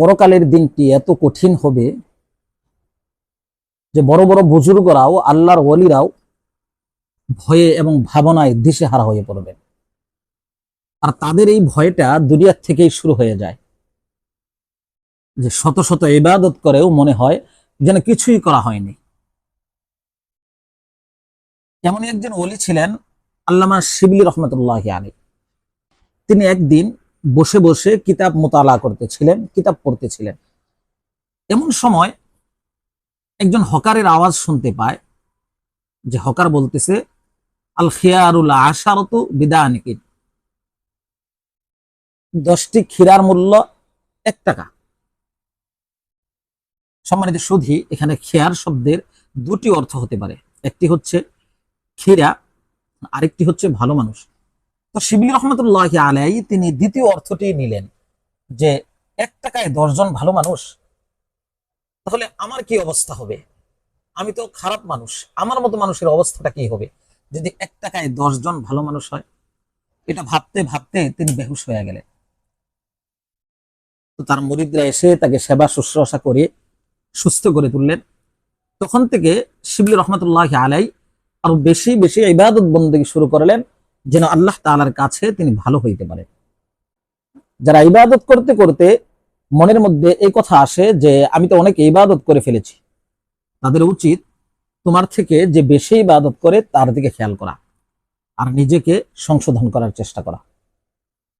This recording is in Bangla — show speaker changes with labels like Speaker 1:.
Speaker 1: পরকালের দিনটি এত কঠিন হবে যে বড় বড় বুজুর্গরাও, আল্লাহর ওলিরাও ভয়ে এবং ভাবনায় দিশেহারা হয়ে পড়বেন আর তাদের এই ভয়টা দুনিয়ার থেকেই শুরু হয়ে যায়। যে শত শত ইবাদত করেও মনে হয় যেন কিছুই করা হয়নি। এমনই একজন ওলি ছিলেন আল্লামা শিবলি রহমতুল্লাহ আলী তিনি একদিন বসে বসে কিতাব মোতালা করতেছিলেন, কিতাব পড়তেছিলেন। এমন সময় একজন হকারের আওয়াজ শুনতে পায়, যে হকার বলতেছে আল খিয়ারুল আশারত বিদানিকিন। দশটি ক্ষীরার মূল্য এক টাকা। সম্মানিত সুধি, এখানে খেয়ার শব্দের দুটি অর্থ হতে পারে। একটি হচ্ছে ক্ষীরা, আরেকটি হচ্ছে ভালো মানুষ। তো শিবিলি রহমতুল্লাহ আলাই তিনি দ্বিতীয় অর্থটি নিলেন যে এক টাকায় দশজন ভালো মানুষ, তাহলে আমার কি অবস্থা হবে? আমি তো খারাপ মানুষ, আমার মতো মানুষের অবস্থাটা কি হবে? যদি এক টাকায় দশজন ভালো মানুষ হয়, এটা ভাবতে ভাবতে তিনি বেহুশ হয়ে গেলেন। তো তার মরিদরা এসে তাকে সেবা শুশ্রূষা করে সুস্থ করে তুললেন। তখন থেকে শিবলি রহমতুল্লাহ আলাই আরও বেশি বেশি ইবাদত বন্দী শুরু করলেন। যেন আল্লাহ তালার কাছে তিনি ভালো হইতে পারে। যারা ইবাদত করতে করতে মনের মধ্যে এই কথা আসে যে, আমি তো অনেক ইবাদত করে ফেলেছি। তাদের উচিত তোমার থেকে যে বেশি ইবাদত করে তার দিকে খেয়াল করা আর নিজেকে সংশোধন করার চেষ্টা করা।